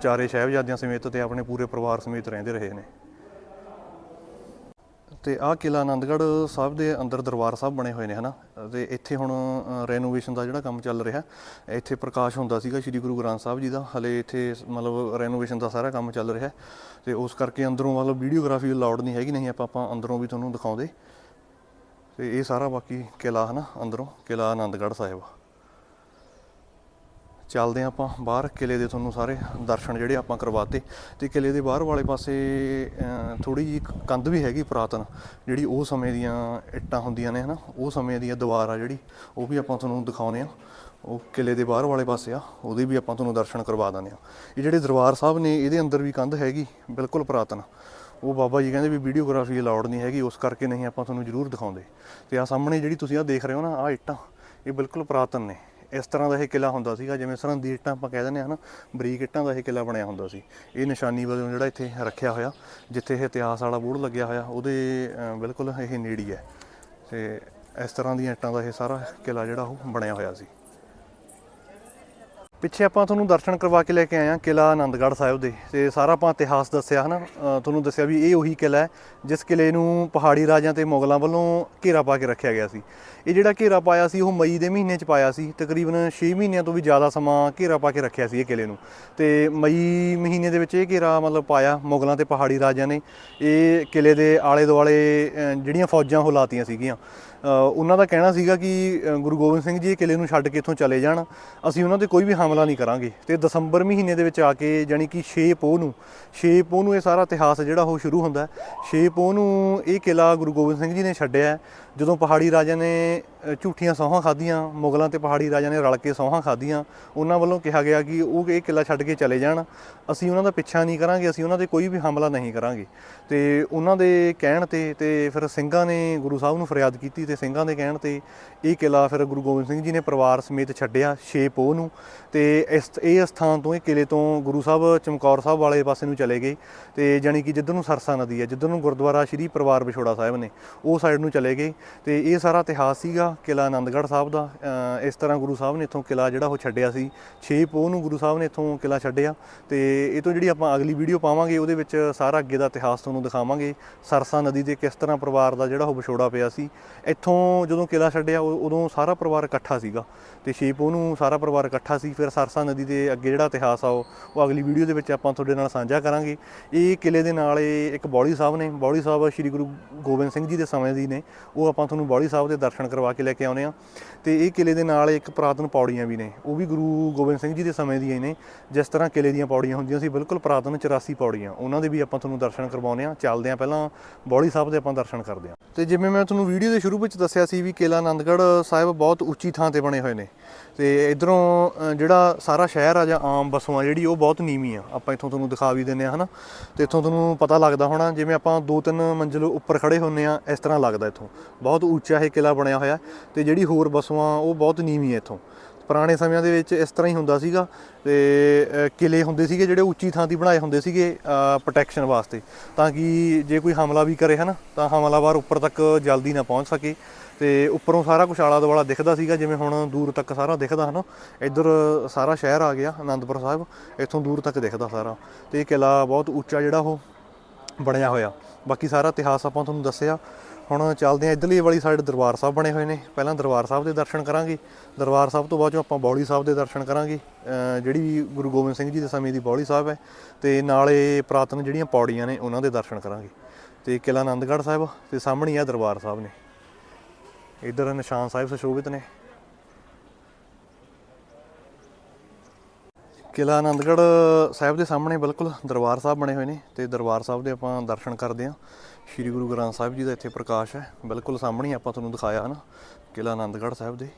ਚਾਰੇ ਸਾਹਿਬਜ਼ਾਦਿਆਂ ਸਮੇਤ ਤੇ ਆਪਣੇ ਪੂਰੇ ਪਰਿਵਾਰ ਸਮੇਤ ਰਹਿੰਦੇ ਰਹੇ ਨੇ। ਤੇ ਆਹ ਕਿਲਾ ਆਨੰਦਗੜ੍ਹ ਸਾਹਿਬ ਦੇ ਅੰਦਰ ਦਰਬਾਰ ਸਾਹਿਬ ਬਣੇ ਹੋਏ ਨੇ, ਹਨਾ? ਤੇ ਇੱਥੇ ਹੁਣ ਰੈਨੋਵੇਸ਼ਨ ਦਾ ਜਿਹੜਾ ਕੰਮ ਚੱਲ ਰਿਹਾ, ਇੱਥੇ ਪ੍ਰਕਾਸ਼ ਹੁੰਦਾ ਸੀਗਾ ਸ੍ਰੀ ਗੁਰੂ ਗ੍ਰੰਥ ਸਾਹਿਬ ਜੀ ਦਾ। ਹਲੇ ਇੱਥੇ ਮਤਲਬ ਰੈਨੋਵੇਸ਼ਨ ਦਾ ਸਾਰਾ ਕੰਮ ਚੱਲ ਰਿਹਾ। ਤੇ ਉਸ ਕਰਕੇ ਅੰਦਰੋਂ ਮਤਲਬ ਵੀਡੀਓਗ੍ਰਾਫੀ ਅਲਾਉਡ ਨਹੀਂ ਹੈਗੀ, ਨਹੀਂ ਆਪਾਂ ਆਪਾਂ ਅੰਦਰੋਂ ਵੀ ਤੁਹਾਨੂੰ ਦਿਖਾਉਂਦੇ। ਤੇ ਇਹ ਸਾਰਾ ਬਾਕੀ ਕਿਲਾ ਹਨਾ? ਅੰਦਰੋਂ ਕਿਲਾ ਆਨੰਦਗੜ੍ਹ ਸਾਹਿਬ। ਚੱਲਦੇ ਹਾਂ ਆਪਾਂ ਬਾਹਰ ਕਿਲੇ ਦੇ ਤੁਹਾਨੂੰ ਸਾਰੇ ਦਰਸ਼ਨ ਜਿਹੜੇ ਆਪਾਂ ਕਰਵਾਤੇ ਤੇ ਕਿਲੇ ਦੇ ਬਾਹਰ ਵਾਲੇ ਪਾਸੇ ਥੋੜੀ ਜੀ ਕੰਧ ਵੀ ਹੈਗੀ ਪੁਰਾਤਨ, ਜਿਹੜੀ ਉਹ ਸਮੇਂ ਦੀਆਂ ਇੱਟਾਂ ਹੁੰਦੀਆਂ ਨੇ, ਹਨਾ, ਉਹ ਸਮੇਂ ਦੀਆਂ ਦੀਵਾਰ ਆ ਜਿਹੜੀ, ਉਹ ਵੀ ਆਪਾਂ ਤੁਹਾਨੂੰ ਦਿਖਾਉਨੇ ਆ ਉਹ ਕਿਲੇ ਦੇ ਬਾਹਰ ਵਾਲੇ ਪਾਸੇ ਆ, ਉਹਦੇ ਵੀ ਆਪਾਂ ਤੁਹਾਨੂੰ ਦਰਸ਼ਨ ਕਰਵਾ ਦਿੰਦੇ ਆ ਇਹ ਜਿਹੜੇ ਦਰਬਾਰ ਸਾਹਿਬ ਨੇ, ਇਹਦੇ ਅੰਦਰ ਵੀ ਕੰਧ ਹੈਗੀ, ਬਿਲਕੁਲ ਪੁਰਾਤਨ। ਉਹ ਬਾਬਾ ਜੀ ਕਹਿੰਦੇ ਵੀ ਵੀਡੀਓਗ੍ਰਾਫੀ ਅਲਾਉਡ ਨਹੀਂ ਹੈਗੀ, ਉਸ ਕਰਕੇ ਨਹੀਂ ਆਪਾਂ ਤੁਹਾਨੂੰ ਜ਼ਰੂਰ ਦਿਖਾਉਂਦੇ। ਤੇ ਆ ਸਾਹਮਣੇ ਜਿਹੜੀ ਤੁਸੀਂ ਆ ਦੇਖ ਰਹੇ ਹੋ ਨਾ ਆ ਇੱਟਾਂ, ਇਹ ਬਿਲਕੁਲ ਪੁਰਾਤਨ ਨੇ। ਇਸ ਤਰ੍ਹਾਂ ਦਾ ਇਹ ਕਿਲਾ ਹੁੰਦਾ ਸੀਗਾ, ਜਿਵੇਂ ਸਰਹੰਦੀ ਇੱਟਾਂ ਆਪਾਂ ਕਹਿ ਦਿੰਦੇ ਹਾਂ ਨਾ, ਬਰੀਕ ਇੱਟਾਂ ਦਾ ਇਹ ਕਿਲਾ ਬਣਿਆ ਹੁੰਦਾ ਸੀ। ਇਹ ਨਿਸ਼ਾਨੀ ਵਜੋਂ ਜਿਹੜਾ ਇੱਥੇ ਰੱਖਿਆ ਹੋਇਆ, ਜਿੱਥੇ ਇਹ ਇਤਿਹਾਸ ਵਾਲਾ ਬੋਰਡ ਲੱਗਿਆ ਹੋਇਆ, ਉਹਦੇ ਬਿਲਕੁਲ ਇਹ ਨੇੜੀ ਹੈ ਤੇ ਇਸ ਤਰ੍ਹਾਂ ਦੀਆਂ ਇੱਟਾਂ ਦਾ ਇਹ ਸਾਰਾ ਕਿਲਾ ਜਿਹੜਾ ਉਹ ਬਣਿਆ ਹੋਇਆ ਸੀ। ਪਿੱਛੇ ਆਪਾਂ ਤੁਹਾਨੂੰ ਦਰਸ਼ਨ ਕਰਵਾ ਕੇ ਲੈ ਕੇ ਆਏ ਹਾਂ ਕਿਲਾ ਆਨੰਦਗੜ੍ਹ ਸਾਹਿਬ ਦੇ ਤੇ ਸਾਰਾ ਆਪਾਂ ਇਤਿਹਾਸ ਦੱਸਿਆ ਹਨਾ ਅ, ਤੁਹਾਨੂੰ ਦੱਸਿਆ ਵੀ ਇਹ ਉਹੀ ਕਿਲਾ ਹੈ ਜਿਸ ਕਿਲੇ ਨੂੰ ਪਹਾੜੀ ਰਾਜਿਆਂ ਤੇ ਮੁਗਲਾਂ ਵੱਲੋਂ ਘੇਰਾ ਪਾ ਕੇ ਰੱਖਿਆ ਗਿਆ ਸੀ। ਇਹ ਜਿਹੜਾ ਘੇਰਾ ਪਾਇਆ ਸੀ ਉਹ ਮਈ ਦੇ ਮਹੀਨੇ 'ਚ ਪਾਇਆ ਸੀ ਤਕਰੀਬਨ 6 ਮਹੀਨਿਆਂ ਤੋਂ ਵੀ ਜ਼ਿਆਦਾ ਸਮਾਂ ਘੇਰਾ ਪਾ ਕੇ ਰੱਖਿਆ ਸੀ ਇਹ ਕਿਲੇ ਨੂੰ। ਤੇ ਮਈ ਮਹੀਨੇ ਦੇ ਵਿੱਚ ਇਹ ਘੇਰਾ ਮਤਲਬ ਪਾਇਆ ਮੁਗਲਾਂ ਤੇ ਪਹਾੜੀ ਰਾਜਿਆਂ ਨੇ। ਇਹ ਕਿਲੇ ਦੇ ਆਲੇ ਦੁਆਲੇ ਜਿਹੜੀਆਂ ਫੌਜਾਂ ਉਹ ਲਾਤੀਆਂ ਸੀਗੀਆਂ। ਉਹਨਾਂ ਦਾ ਕਹਿਣਾ ਸੀਗਾ ਕਿ ਗੁਰੂ ਗੋਬਿੰਦ ਸਿੰਘ ਜੀ ਇਹ ਕਿਲੇ ਨੂੰ ਛੱਡ ਕੇ ਇੱਥੋਂ ਚਲੇ ਜਾਣ। ਅਸੀਂ ਉਹਨਾਂ ਤੇ ਕੋਈ ਵੀ ਹਮਲਾ ਨਹੀਂ ਕਰਾਂਗੇ। ਤੇ ਦਸੰਬਰ ਮਹੀਨੇ ਦੇ ਵਿੱਚ ਆ ਕੇ ਜਾਨੀ ਕਿ 6 ਪੋਹ ਨੂੰ 6 ਪੋਹ ਨੂੰ ਇਹ ਸਾਰਾ ਇਤਿਹਾਸ ਜਿਹੜਾ ਉਹ ਸ਼ੁਰੂ ਹੁੰਦਾ ਹੈ। 6 ਪੋਹ ਨੂੰ ਇਹ ਕਿਲਾ ਗੁਰੂ ਗੋਬਿੰਦ ਸਿੰਘ ਜੀ ਨੇ ਛੱਡਿਆ ਜਦੋਂ ਪਹਾੜੀ ਰਾਜਿਆਂ ਨੇ ਝੂਠੀਆਂ ਸੌਹਾਂ ਖਾਧੀਆਂ, ਮੁਗਲਾਂ ਤੇ ਪਹਾੜੀ ਰਾਜਿਆਂ ਨੇ ਰਲ ਕੇ ਸੌਹਾਂ ਖਾਧੀਆਂ, ਉਹਨਾਂ ਵੱਲੋਂ ਕਿਹਾ ਗਿਆ ਕਿ ਉਹ ਇਹ ਕਿਲਾ ਛੱਡ ਕੇ ਚਲੇ ਜਾਣ। ਅਸੀਂ ਉਹਨਾਂ ਦਾ ਪਿੱਛਾ ਨਹੀਂ ਕਰਾਂਗੇ, ਅਸੀਂ ਉਹਨਾਂ ਤੇ ਕੋਈ ਵੀ ਹਮਲਾ ਨਹੀਂ ਕਰਾਂਗੇ। ਤੇ ਉਹਨਾਂ ਦੇ ਕਹਿਣ ਤੇ ਤੇ ਫਿਰ ਸਿੰਘਾਂ ਨੇ ਗੁਰੂ ਸਾਹਿਬ ਨੂੰ ਫਰਿਆਦ ਕੀਤੀ ਤੇ ਸਿੰਘਾਂ ਦੇ ਕਹਿਣ ਤੇ ਇਹ ਕਿਲਾ ਫਿਰ ਗੁਰੂ ਗੋਬਿੰਦ ਸਿੰਘ ਜੀ ਨੇ ਪਰਿਵਾਰ ਸਮੇਤ ਛੱਡਿਆ 6 ਪੋਹ ਨੂੰ। ਤੇ ਇਸ, ਇਹ ਸਥਾਨ ਤੋਂ, ਇਹ ਕਿਲੇ ਤੋਂ ਗੁਰੂ ਸਾਹਿਬ ਚਮਕੌਰ ਸਾਹਿਬ ਵਾਲੇ ਪਾਸੇ ਨੂੰ ਚਲੇ ਗਏ। ਤੇ ਜਾਣੀ ਕਿ ਜਿੱਧਰ ਨੂੰ ਸਰਸਾ ਨਦੀ ਹੈ, ਜਿੱਧਰ ਨੂੰ ਗੁਰਦੁਆਰਾ ਸ਼੍ਰੀ ਪਰਿਵਾਰ ਵਿਛੋੜਾ ਸਾਹਿਬ ਨੇ, ਉਹ ਸਾਈਡ ਨੂੰ ਚਲੇ ਗਏ। ਤੇ ਇਹ ਸਾਰਾ ਇਤਿਹਾਸ ਸੀਗਾ ਕਿਲਾ ਆਨੰਦਗੜ੍ਹ ਸਾਹਿਬ ਦਾ। ਇਸ ਤਰ੍ਹਾਂ ਗੁਰੂ ਸਾਹਿਬ ਨੇ ਇੱਥੋਂ ਕਿਲਾ ਜਿਹੜਾ ਉਹ ਛੱਡਿਆ ਸੀ। 6 ਪੋਹ ਨੂੰ ਗੁਰੂ ਸਾਹਿਬ ਨੇ ਇੱਥੋਂ ਕਿਲਾ ਛੱਡਿਆ ਤੇ ਇਹ ਤੋਂ ਜਿਹੜੀ ਆਪਾਂ ਅਗਲੀ ਵੀਡੀਓ ਪਾਵਾਂਗੇ ਉਹਦੇ ਵਿੱਚ ਸਾਰਾ ਅੱਗੇ ਦਾ ਇਤਿਹਾਸ ਤੁਹਾਨੂੰ ਦਿਖਾਵਾਂਗੇ। ਸਰਸਾ ਨਦੀ ਦੇ ਕਿਸ ਤਰ੍ਹਾਂ ਪਰਿਵਾਰ ਦਾ ਜਿਹੜਾ ਉਹ ਵਿਛੋੜਾ ਪਿਆ ਸੀ। ਇੱਥੋਂ ਜਦੋਂ ਕਿਲਾ ਛੱਡਿਆ ਉ- ਉਦੋਂ ਸਾਰਾ ਪਰਿਵਾਰ ਇਕੱਠਾ ਸੀਗਾ ਤੇ 6 ਪੋਹ ਨੂੰ ਸਾਰਾ ਪਰਿਵਾਰ ਇਕੱਠਾ ਸੀ। ਫਿਰ ਸਰਸਾ ਨਦੀ ਦੇ ਅੱਗੇ ਜਿਹੜਾ ਇਤਿਹਾਸ ਆ ਉਹ ਉਹ ਅਗਲੀ ਵੀਡੀਓ ਦੇ ਵਿੱਚ ਆਪਾਂ ਤੁਹਾਡੇ ਨਾਲ ਸਾਂਝਾ ਕਰਾਂਗੇ। ਇਹ ਕਿਲੇ ਦੇ ਨਾਲ ਇਹ ਇੱਕ ਬੌਲੀ ਸਾਹਿਬ ਨੇ। ਬੌਲੀ ਸਾਹਿਬ ਸ੍ਰੀ ਗੁਰੂ ਗੋਬਿੰਦ ਸਿੰਘ ਜੀ ਦੇ ਸਮੇਂ ਦੀ ਨੇ। ਉਹ ਆਪਾਂ ਤੁਹਾਨੂੰ ਬੌਲੀ ਸਾਹਿਬ ਦੇ ਦਰਸ਼ਨ ਕਰਵਾ ਕੇ ਲੈ ਕੇ ਆਉਨੇ ਆ ਤੇ ਇਹ ਕਿਲੇ ਦੇ ਨਾਲ ਇੱਕ ਪੁਰਾਤਨ ਪੌੜੀਆਂ ਵੀ ਨੇ। ਉਹ ਵੀ ਗੁਰੂ ਗੋਬਿੰਦ ਸਿੰਘ ਜੀ ਦੇ ਸਮੇਂ ਦੀਆਂ ਹੀ ਨੇ। ਜਿਸ ਤਰ੍ਹਾਂ ਕਿਲੇ ਦੀਆਂ ਪੌੜੀਆਂ ਹੁੰਦੀਆਂ ਸੀ, ਬਿਲਕੁਲ ਪੁਰਾਤਨ 84 ਪੌੜੀਆਂ। ਉਹਨਾਂ ਦੇ ਵੀ ਆਪਾਂ ਤੁਹਾਨੂੰ ਦਰਸ਼ਨ ਕਰਵਾਉਨੇ ਆ ਚੱਲਦੇ ਆ ਪਹਿਲਾਂ ਬੌਲੀ ਸਾਹਿਬ ਦੇ ਆਪਾਂ ਦਰਸ਼ਨ ਕਰਦੇ ਆ ਤੇ ਜਿਵੇਂ ਮੈਂ ਤੁਹਾਨੂੰ ਵੀਡੀਓ ਦੇ ਸ਼ੁਰੂ ਵਿੱਚ ਦੱਸਿਆ ਸੀ ਵੀ ਕਿਲਾ ਆਨੰਦਗੜ੍ਹ ਸਾਹਿਬ ਬਹੁਤ ਉੱਚੀ ਥਾਂ ਤੇ ਬਣੇ ਹੋਏ ਨੇ। ਤੇ ਇਧਰੋਂ ਜਿਹੜਾ ਸਾਰਾ ਸ਼ਹਿਰ ਆ ਜਾਂ ਆਮ ਬਸੋਂ ਆ ਜਿਹੜੀ ਉਹ ਬਹੁਤ ਨੀਵੀਂ ਆ। ਆਪਾਂ ਇੱਥੋਂ ਤੁਹਾਨੂੰ ਦਿਖਾ ਵੀ ਦਿੰਨੇ ਆ ਹਨਾ? ਤੇ ਇੱਥੋਂ ਤੁਹਾਨੂੰ ਪਤਾ ਲੱਗਦਾ ਹੋਣਾ ਜਿਵੇਂ ਆਪਾਂ ਦੋ ਤਿੰਨ ਮੰਜ਼ਿਲ ਉੱਪਰ ਖੜੇ ਹੁੰਨੇ ਆ ਇਸ ਤਰ੍ਹਾਂ ਲੱਗਦਾ ਇੱਥੋਂ। ਬਹੁਤ ਉੱਚਾ ਇਹ ਕਿਲਾ ਬਣਿਆ ਹੋਇਆ ਤੇ ਜਿਹੜੀ ਹੋਰ ਬਸੋਂ ਆ ਉਹ ਬਹੁਤ ਨੀਵੀਂ ਆ ਇੱਥੋਂ। ਪੁਰਾਣੇ ਸਮਿਆਂ ਦੇ ਵਿੱਚ ਇਸ ਤਰ੍ਹਾਂ ਹੀ ਹੁੰਦਾ ਸੀਗਾ ਤੇ ਅ, ਕਿਲੇ ਹੁੰਦੇ ਸੀਗੇ ਜਿਹੜੇ ਉੱਚੀ ਥਾਂ ਤੇ ਬਣਾਏ ਹੁੰਦੇ ਸੀਗੇ ਪ੍ਰੋਟੈਕਸ਼ਨ ਵਾਸਤੇ। ਤਾਂ ਕਿ ਜੇ ਕੋਈ ਹਮਲਾ ਵੀ ਕਰੇ ਹਨਾ ਤਾਂ ਹਮਲਾਵਰ ਉੱਪਰ ਤੱਕ ਜਲਦੀ ਨਾ ਪਹੁੰਚ ਸਕੇ। ਤੇ ਉੱਪਰੋਂ ਸਾਰਾ ਕੁਝ ਆਲਾ ਦੁਆਲਾ ਦਿਖਦਾ ਸੀਗਾ, ਜਿਵੇਂ ਹੁਣ ਦੂਰ ਤੱਕ ਸਾਰਾ ਦਿਖਦਾ, ਹਨਾ? ਇੱਧਰ ਸਾਰਾ ਸ਼ਹਿਰ ਆ ਗਿਆ ਆਨੰਦਪੁਰ ਸਾਹਿਬ। ਇੱਥੋਂ ਦੂਰ ਤੱਕ ਦਿਖਦਾ ਸਾਰਾ। ਤੇ ਇਹ ਕਿਲਾ ਬਹੁਤ ਉੱਚਾ ਜਿਹੜਾ ਉਹ ਬਣਿਆ ਹੋਇਆ। ਬਾਕੀ ਸਾਰਾ ਇਤਿਹਾਸ ਆਪਾਂ ਤੁਹਾਨੂੰ ਦੱਸਿਆ। ਹੁਣ ਚੱਲਦੇ ਆ ਇਧਰਲੀ ਵਾਲੀ ਸਾਈਡ ਦਰਬਾਰ ਸਾਹਿਬ ਬਣੇ ਹੋਏ ਨੇ। ਪਹਿਲਾਂ ਦਰਬਾਰ ਸਾਹਿਬ ਦੇ ਦਰਸ਼ਨ ਕਰਾਂਗੇ। ਦਰਬਾਰ ਸਾਹਿਬ ਤੋਂ ਬਾਅਦ ਚੋਂ ਆਪਾਂ ਬੌਲੀ ਸਾਹਿਬ ਦੇ ਦਰਸ਼ਨ ਕਰਾਂਗੇ। ਜਿਹੜੀ ਗੁਰੂ ਗੋਬਿੰਦ ਸਿੰਘ ਜੀ ਦੇ ਸਮੇਂ ਦੀ ਬੌਲੀ ਸਾਹਿਬ ਹੈ, ਤੇ ਨਾਲੇ ਪ੍ਰਾਤਨ ਜਿਹੜੀਆਂ ਪੌੜੀਆਂ ਨੇ, ਉਹਨਾਂ ਦੇ ਦਰਸ਼ਨ ਕਰਾਂਗੇ। ਤੇ ਕਿਲਾ ਆਨੰਦਗੜ੍ਹ ਸਾਹਿਬ, ਤੇ ਸਾਹਮਣੇ ਹੀ ਆ ਦਰਬਾਰ ਸਾਹਿਬ ਨੇ। ਇਧਰ ਨਿਸ਼ਾਨ ਸਾਹਿਬ ਸੁਸ਼ੋਭਿਤ ਨੇ। ਕਿਲਾ ਆਨੰਦਗੜ੍ਹ ਸਾਹਿਬ ਦੇ ਸਾਹਮਣੇ ਬਿਲਕੁਲ ਦਰਬਾਰ ਸਾਹਿਬ ਬਣੇ ਹੋਏ ਨੇ ਤੇ ਦਰਬਾਰ ਸਾਹਿਬ ਦੇ ਆਪਾਂ ਦਰਸ਼ਨ ਕਰਦੇ ਹਾਂ। ਸ੍ਰੀ ਗੁਰੂ ਗ੍ਰੰਥ ਸਾਹਿਬ ਜੀ ਦਾ ਇੱਥੇ ਪ੍ਰਕਾਸ਼ ਹੈ। ਬਿਲਕੁਲ ਸਾਹਮਣੇ ਆਪਾਂ ਤੁਹਾਨੂੰ ਦਿਖਾਇਆ ਹਨਾ ਕਿਲਾ ਆਨੰਦਗੜ੍ਹ ਸਾਹਿਬ ਦੇ।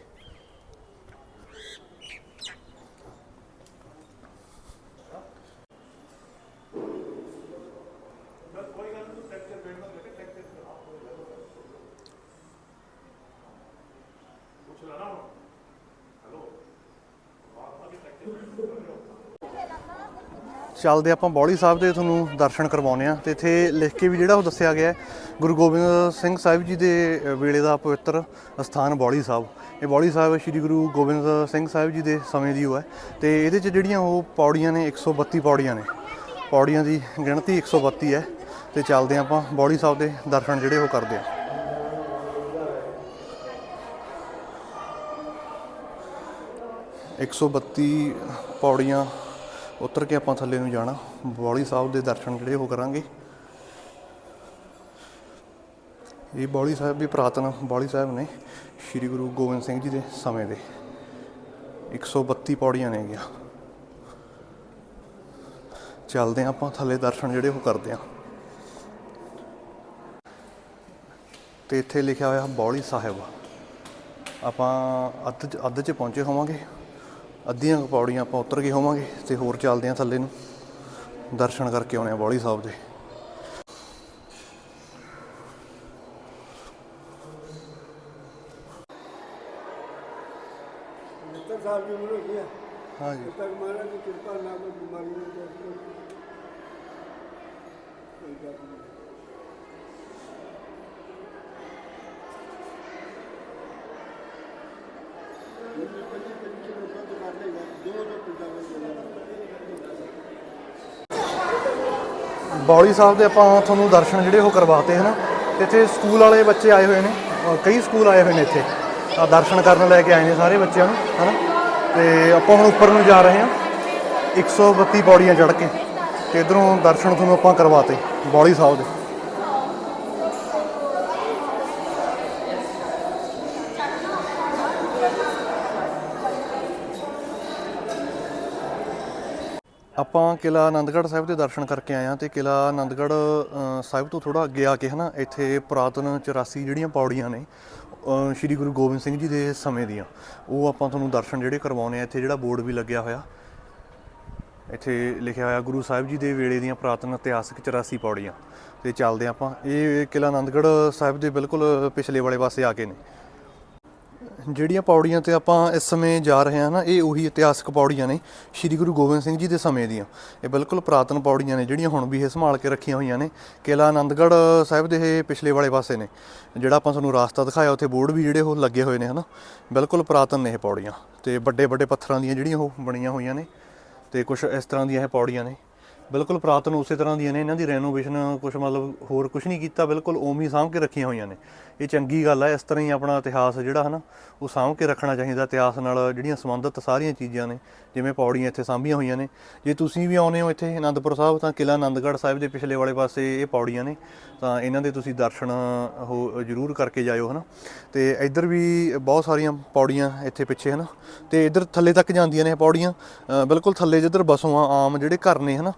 ਚੱਲਦੇ ਆਪਾਂ ਬੌਲੀ ਸਾਹਿਬ ਦੇ ਤੁਹਾਨੂੰ ਦਰਸ਼ਨ ਕਰਵਾਉਨੇ ਆ ਤੇ ਇੱਥੇ ਲਿਖ ਕੇ ਵੀ ਜਿਹੜਾ ਉਹ ਦੱਸਿਆ ਗਿਆ ਗੁਰੂ ਗੋਬਿੰਦ ਸਿੰਘ ਸਾਹਿਬ ਜੀ ਦੇ ਵੇਲੇ ਦਾ ਪਵਿੱਤਰ ਸਥਾਨ ਬੌਲੀ ਸਾਹਿਬ। ਇਹ ਬੌਲੀ ਸਾਹਿਬ ਸ੍ਰੀ ਗੁਰੂ ਗੋਬਿੰਦ ਸਿੰਘ ਸਾਹਿਬ ਜੀ ਦੇ ਸਮੇਂ ਦੀ ਉਹ ਹੈ ਤੇ ਇਹਦੇ 'ਚ ਜਿਹੜੀਆਂ ਉਹ ਪੌੜੀਆਂ ਨੇ 132 ਪੌੜੀਆਂ ਨੇ। ਪੌੜੀਆਂ ਦੀ ਗਿਣਤੀ 132 ਹੈ ਤੇ ਚੱਲਦੇ ਹਾਂ ਆਪਾਂ ਬੌਲੀ ਸਾਹਿਬ ਦੇ ਦਰਸ਼ਨ ਜਿਹੜੇ ਉਹ ਕਰਦੇ ਆ ਇੱਕ ਸੌ ਬੱਤੀ ਪੌੜੀਆਂ ਉਤਰ ਕੇ ਆਪਾਂ ਥੱਲੇ ਨੂੰ ਜਾਣਾ। ਬੌਲੀ ਸਾਹਿਬ ਦੇ ਦਰਸ਼ਨ ਜਿਹੜੇ ਉਹ ਕਰਾਂਗੇ। ਇਹ ਬੌਲੀ ਸਾਹਿਬ ਵੀ ਪ੍ਰਾਤਨ ਬੌਲੀ ਸਾਹਿਬ ਨੇ ਸ੍ਰੀ ਗੁਰੂ ਗੋਬਿੰਦ ਸਿੰਘ ਜੀ ਦੇ ਸਮੇਂ ਦੇ। 132 ਪੌੜੀਆਂ ਨੇ ਗਿਆ। ਚੱਲਦੇ ਹਾਂ ਆਪਾਂ ਥੱਲੇ ਦਰਸ਼ਨ ਜਿਹੜੇ ਉਹ ਕਰਦੇ ਹਾਂ। ਤੇ ਇੱਥੇ ਲਿਖਿਆ ਹੋਇਆ ਬੌਲੀ ਸਾਹਿਬ। ਆਪਾਂ ਅੱਧ ਅੱਧ ਚ ਪਹੁੰਚੇ ਹੋਵਾਂਗੇ। ਅੱਧੀਆਂ ਕੁ ਪੌੜੀਆਂ ਆਪਾਂ ਉਤਰ ਗਏ ਹੋਵਾਂਗੇ ਤੇ ਹੋਰ ਚੱਲਦੇ ਹਾਂ ਥੱਲੇ ਨੂੰ। ਦਰਸ਼ਨ ਕਰਕੇ ਆਉਣੇ ਆ ਬੌਲੀ ਸਾਹਿਬ ਦੇ। ਮਿੱਤਰ ਸਾਹਿਬ ਹਾਂਜੀ। ਤੱਕ ਮਹਾਰਾਜ ਦੀ ਕਿਰਪਾ ਨਾ ਕੋਈ ਬਿਮਾਰੀ ਨਾ ਕੋਈ ਗੱਲ ਨਹੀਂ ਇਹ ਪਹਿਲੀ ਪਹਿਲੀ ਚ ਲੋਕਾਂ ਤੋਂ ਕਰ ਲੇਗਾ ਦੋ ਦੋ ਪਿੰਡਾਂ ਵਿੱਚ ਬੌਲੀ ਸਾਹਿਬ ਦੇ ਆਪਾਂ ਤੁਹਾਨੂੰ ਦਰਸ਼ਨ ਜਿਹੜੇ ਉਹ ਕਰਵਾਤੇ ਹਨ। ਤੇ ਇੱਥੇ ਸਕੂਲ ਵਾਲੇ ਬੱਚੇ ਆਏ ਹੋਏ ਨੇ ਕਈ ਸਕੂਲ ਆਏ ਹੋਏ ਨੇ ਇੱਥੇ। ਦਰਸ਼ਨ ਕਰਨ ਲੈ ਕੇ ਆਏ ਨੇ ਸਾਰੇ ਬੱਚਿਆਂ ਨੂੰ, ਹਨਾ। ਤੇ ਆਪਾਂ ਹੁਣ ਉੱਪਰ ਨੂੰ ਜਾ ਰਹੇ ਹਾਂ। 132 ਪੌੜੀਆਂ ਚੜ੍ਹ ਕੇ ਤੇ ਇਧਰੋਂ ਦਰਸ਼ਨ ਤੁਹਾਨੂੰ ਆਪਾਂ ਕਰਵਾਤੇ ਬੌਲੀ ਸਾਹਿਬ ਦੇ। ਆਪਾਂ ਕਿਲਾ ਆਨੰਦਗੜ੍ਹ ਸਾਹਿਬ ਦੇ ਦਰਸ਼ਨ ਕਰਕੇ ਆਏ ਹਾਂ ਤੇ ਕਿਲਾ ਆਨੰਦਗੜ੍ਹ ਸਾਹਿਬ ਤੋਂ ਥੋੜਾ ਅੱਗੇ ਆ ਕੇ ਹਨਾ, ਇੱਥੇ ਪੁਰਾਤਨ 84 ਜਿਹੜੀਆਂ ਪੌੜੀਆਂ ਨੇ ਸ਼੍ਰੀ ਗੁਰੂ ਗੋਬਿੰਦ ਸਿੰਘ ਜੀ ਦੇ ਸਮੇਂ ਦੀਆਂ, ਉਹ ਆਪਾਂ ਤੁਹਾਨੂੰ ਦਰਸ਼ਨ ਜਿਹੜੇ ਕਰਵਾਉਣੇ ਆ, ਇੱਥੇ ਜਿਹੜਾ ਬੋਰਡ ਵੀ ਲੱਗਿਆ ਹੋਇਆ, ਇੱਥੇ ਲਿਖਿਆ ਹੋਇਆ ਗੁਰੂ ਸਾਹਿਬ ਜੀ ਦੇ ਵੇਲੇ ਦੀਆਂ ਪੁਰਾਤਨ ਇਤਿਹਾਸਕ 84 ਪੌੜੀਆਂ, ਤੇ ਚੱਲਦੇ ਹਾਂ ਆਪਾਂ, ਇਹ ਕਿਲਾ ਆਨੰਦਗੜ੍ਹ ਸਾਹਿਬ ਦੇ ਬਿਲਕੁਲ ਪਿਛਲੇ ਵਾਲੇ ਪਾਸੇ ਆ ਕੇ ਨੇ। ਜਿਹੜੀਆਂ ਪੌੜੀਆਂ ਤੇ ਆਪਾਂ ਇਸ ਸਮੇਂ ਜਾ ਰਹੇ ਹਾਂ ਨਾ, ਇਹ ਉਹੀ ਇਤਿਹਾਸਕ ਪੌੜੀਆਂ ਨੇ, ਸ੍ਰੀ ਗੁਰੂ ਗੋਬਿੰਦ ਸਿੰਘ ਜੀ ਦੇ ਸਮੇਂ ਦੀਆਂ। ਇਹ ਬਿਲਕੁਲ ਪੁਰਾਤਨ ਪੌੜੀਆਂ ਨੇ, ਜਿਹੜੀਆਂ ਹੁਣ ਵੀ ਇਹ ਸੰਭਾਲ ਕੇ ਰੱਖੀਆਂ ਹੋਈਆਂ ਨੇ। ਕਿਲਾ ਆਨੰਦਗੜ੍ਹ ਸਾਹਿਬ ਦੇ ਇਹ ਪਿਛਲੇ ਵਾਲੇ ਪਾਸੇ ਨੇ, ਜਿਹੜਾ ਆਪਾਂ ਤੁਹਾਨੂੰ ਰਾਸਤਾ ਦਿਖਾਇਆ, ਉੱਥੇ ਬੋਰਡ ਵੀ ਜਿਹੜੇ ਉਹ ਲੱਗੇ ਹੋਏ ਨੇ, ਹਨਾ? ਬਿਲਕੁਲ ਪੁਰਾਤਨ ਨੇ ਇਹ ਪੌੜੀਆਂ। ਤੇ ਵੱਡੇ ਵੱਡੇ ਪੱਥਰਾਂ ਦੀਆਂ ਜਿਹੜੀਆਂ ਉਹ ਬਣੀਆਂ ਹੋਈਆਂ ਨੇ, ਤੇ ਕੁਝ ਇਸ ਤਰ੍ਹਾਂ ਦੀਆਂ ਇਹ ਪੌੜੀਆਂ ਨੇ। ਬਿਲਕੁਲ ਪੁਰਾਤਨ ਉਸੇ ਤਰ੍ਹਾਂ ਦੀਆਂ ਨੇ ਇਹਨਾਂ ਦੀ ਰੈਨੋਵੇਸ਼ਨ ਕੁਝ ਮਤਲਬ ਹੋਰ ਕੁਝ ਨਹੀਂ ਕੀਤਾ ਬਿਲਕੁਲ ਉਵੇਂ ਹੀ ਸਾਂਭ ਕੇ ਰੱਖੀਆਂ ਹੋਈਆਂ ਨੇ। ਇਹ ਚੰਗੀ ਗੱਲ ਹੈ ਇਸ ਤਰ੍ਹਾਂ ਹੀ ਆਪਣਾ ਇਤਿਹਾਸ ਜਿਹੜਾ ਹੈ ਨਾ ਉਹ ਸਾਂਭ ਕੇ ਰੱਖਣਾ ਚਾਹੀਦਾ ਇਤਿਹਾਸ ਨਾਲ ਜਿਹੜੀਆਂ ਸੰਬੰਧਿਤ ਸਾਰੀਆਂ ਚੀਜ਼ਾਂ ਨੇ ਜਿਵੇਂ ਪੌੜੀਆਂ ਇੱਥੇ ਸਾਂਭੀਆਂ ਹੋਈਆਂ ਨੇ। ਜੇ ਤੁਸੀਂ ਵੀ ਆਉਨੇ ਹੋ ਇੱਥੇ ਆਨੰਦਪੁਰ ਸਾਹਿਬ ਤਾਂ ਕਿਲਾ ਆਨੰਦਗੜ੍ਹ ਸਾਹਿਬ ਦੇ ਪਿਛਲੇ ਵਾਲੇ ਪਾਸੇ ਇਹ ਪੌੜੀਆਂ ਨੇ ਤਾਂ ਇਹਨਾਂ ਦੇ ਤੁਸੀਂ ਦਰਸ਼ਨ ਹੋ ਜ਼ਰੂਰ ਕਰਕੇ ਜਾਇਓ ਹਨਾ। ਤੇ ਇੱਧਰ ਵੀ ਬਹੁਤ ਸਾਰੀਆਂ ਪੌੜੀਆਂ ਇੱਥੇ ਪਿੱਛੇ ਹਨਾ ਤੇ ਇੱਧਰ ਥੱਲੇ ਤੱਕ ਜਾਂਦੀਆਂ ਨੇ ਪੌੜੀਆਂ। ਬਿਲਕੁਲ ਥੱਲੇ ਜਿੱਧਰ ਬਸੋਂ ਆਮ ਜਿਹੜੇ ਘਰ ਨੇ ਹਨਾ ਅ,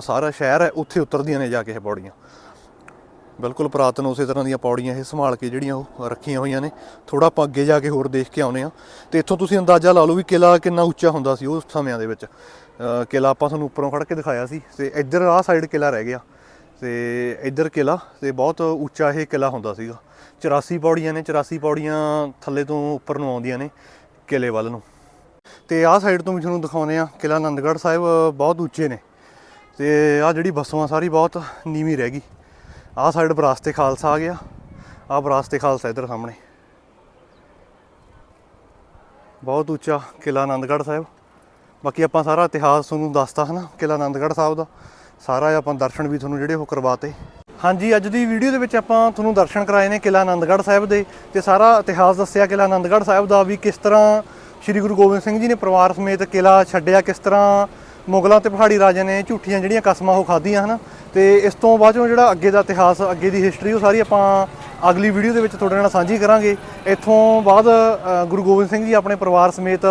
ਸਾਰਾ ਸ਼ਹਿਰ ਹੈ ਉੱਥੇ ਉਤਰਦੀਆਂ ਨੇ ਜਾ ਕੇ ਇਹ ਪੌੜੀਆਂ। ਬਿਲਕੁਲ ਪੁਰਾਤਨ ਉਸੇ ਤਰ੍ਹਾਂ ਦੀਆਂ ਪੌੜੀਆਂ ਇਹ ਸੰਭਾਲ ਕੇ ਜਿਹੜੀਆਂ ਉਹ ਰੱਖੀਆਂ ਹੋਈਆਂ ਨੇ। ਥੋੜਾ ਆਪਾਂ ਅੱਗੇ ਜਾ ਕੇ ਹੋਰ ਦੇਖ ਕੇ ਆਉਨੇ ਆ ਤੇ ਇੱਥੋਂ ਤੁਸੀਂ ਅੰਦਾਜ਼ਾ ਲਾ ਲਓ ਵੀ ਕਿਲਾ ਕਿੰਨਾ ਉੱਚਾ ਹੁੰਦਾ ਸੀ ਉਸ ਸਮਿਆਂ ਦੇ ਵਿੱਚ। ਅ, ਕਿਲਾ ਆਪਾਂ ਤੁਹਾਨੂੰ ਉੱਪਰੋਂ ਖੜ ਕੇ ਦਿਖਾਇਆ ਸੀ। ਤੇ ਇੱਧਰ ਆਹ ਸਾਈਡ ਕਿਲਾ ਰਹਿ ਗਿਆ। ਤੇ ਇੱਧਰ ਕਿਲਾ ਤੇ ਬਹੁਤ ਉੱਚਾ ਇਹ ਕਿਲਾ ਹੁੰਦਾ ਸੀਗਾ। 84 ਪੌੜੀਆਂ ਨੇ 84 ਪੌੜੀਆਂ ਥੱਲੇ ਤੋਂ ਉੱਪਰ ਨੂੰ ਆਉਂਦੀਆਂ ਨੇ ਕਿਲੇ ਵੱਲ ਨੂੰ। ਤੇ ਆਹ ਸਾਈਡ ਤੋਂ ਵੀ ਤੁਹਾਨੂੰ ਦਿਖਾਉਨੇ ਆ ਕਿਲਾ ਆਨੰਦਗੜ੍ਹ ਸਾਹਿਬ ਬਹੁਤ ਉੱਚੇ ਨੇ। ਤੇ ਆਹ ਜਿਹੜੀ ਬਸੋਂ ਸਾਰੀ ਬਹੁਤ ਨੀਵੀਂ ਰਹਿ ਗਈ। ਆਹ ਸਾਈਡ ਵਿਰਾਸਤੇ ਖਾਲਸਾ ਆ ਗਿਆ। ਆਹ ਵਿਰਾਸਤੇ ਖਾਲਸਾ ਇੱਧਰ ਸਾਹਮਣੇ। ਬਹੁਤ ਉੱਚਾ ਕਿਲਾ ਆਨੰਦਗੜ੍ਹ ਸਾਹਿਬ। ਬਾਕੀ ਆਪਾਂ ਸਾਰਾ ਇਤਿਹਾਸ ਤੁਹਾਨੂੰ ਦੱਸਤਾ ਹਨਾ ਕਿਲਾ ਆਨੰਦਗੜ੍ਹ ਸਾਹਿਬ ਦਾ। ਸਾਰਾ ਆਪਾਂ ਦਰਸ਼ਨ ਵੀ ਤੁਹਾਨੂੰ ਜਿਹੜੇ ਉਹ ਕਰਵਾਤੇ। ਹਾਂਜੀ, ਅੱਜ ਦੀ ਵੀਡੀਓ ਦੇ ਵਿੱਚ ਆਪਾਂ ਤੁਹਾਨੂੰ ਦਰਸ਼ਨ ਕਰਾਏ ਨੇ ਕਿਲਾ ਆਨੰਦਗੜ੍ਹ ਸਾਹਿਬ ਦੇ ਤੇ ਸਾਰਾ ਇਤਿਹਾਸ ਦੱਸਿਆ ਕਿਲਾ ਆਨੰਦਗੜ੍ਹ ਸਾਹਿਬ ਦਾ ਵੀ ਕਿਸ ਤਰ੍ਹਾਂ ਸ੍ਰੀ ਗੁਰੂ ਗੋਬਿੰਦ ਸਿੰਘ ਜੀ ਨੇ ਪਰਿਵਾਰ ਸਮੇਤ ਕਿਲਾ ਛੱਡਿਆ, ਕਿਸ ਤਰ੍ਹਾਂ ਮੁਗਲਾਂ ਤੇ ਪਹਾੜੀ ਰਾਜਿਆਂ ਨੇ ਝੂਠੀਆਂ ਜਿਹੜੀਆਂ ਕਸਮਾਂ ਉਹ ਖਾਧੀਆਂ, ਹਨਾ? ਤੇ ਇਸ ਤੋਂ ਬਾਅਦ ਚੋਂ ਜਿਹੜਾ ਅੱਗੇ ਦਾ ਇਤਿਹਾਸ, ਅੱਗੇ ਦੀ ਹਿਸਟਰੀ ਉਹ ਸਾਰੀ ਆਪਾਂ ਅਗਲੀ ਵੀਡੀਓ ਦੇ ਵਿੱਚ ਤੁਹਾਡੇ ਨਾਲ ਸਾਂਝੀ ਕਰਾਂਗੇ। ਇੱਥੋਂ ਬਾਅਦ ਗੁਰੂ ਗੋਬਿੰਦ ਸਿੰਘ ਜੀ ਆਪਣੇ ਪਰਿਵਾਰ ਸਮੇਤ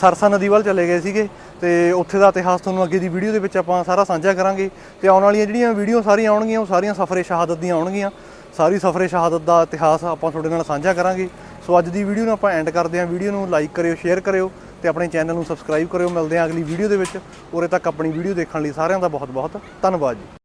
ਸਰਸਾ ਨਦੀ ਵੱਲ ਚਲੇ ਗਏ ਸੀਗੇ ਤੇ ਉੱਥੇ ਦਾ ਇਤਿਹਾਸ ਤੁਹਾਨੂੰ ਅੱਗੇ ਦੀ ਵੀਡੀਓ ਦੇ ਵਿੱਚ ਆਪਾਂ ਸਾਰਾ ਸਾਂਝਾ ਕਰਾਂਗੇ। ਤੇ ਆਉਣ ਵਾਲੀਆਂ ਜਿਹੜੀਆਂ ਵੀਡੀਓ ਸਾਰੀਆਂ ਆਉਣਗੀਆਂ, ਉਹ ਸਾਰੀਆਂ ਸਫਰੇ ਸ਼ਹਾਦਤ ਦੀਆਂ ਆਉਣਗੀਆਂ। ਸਾਰੀ ਸਫਰੇ ਸ਼ਹਾਦਤ ਦਾ ਇਤਿਹਾਸ ਆਪਾਂ ਤੁਹਾਡੇ ਨਾਲ ਸਾਂਝਾ ਕਰਾਂਗੇ। ਸੋ ਅੱਜ ਦੀ ਵੀਡੀਓ ਨੂੰ ਆਪਾਂ ਐਂਡ ਕਰਦੇ ਹਾਂ। ਵੀਡੀਓ ਨੂੰ ਲਾਈਕ ਕਰਿਓ ਸ਼ੇਅਰ ਕਰਿਓ। ਤੇ ਆਪਣੇ ਚੈਨਲ ਨੂੰ ਸਬਸਕ੍ਰਾਈਬ ਕਰਿਓ। ਮਿਲਦੇ ਹਾਂ ਅਗਲੀ ਵੀਡੀਓ ਦੇ ਵਿੱਚ। ਉਰੇ ਤੱਕ ਆਪਣੀ ਵੀਡੀਓ ਦੇਖਣ ਲਈ ਸਾਰਿਆਂ ਦਾ ਬਹੁਤ ਬਹੁਤ ਧੰਨਵਾਦ ਜੀ।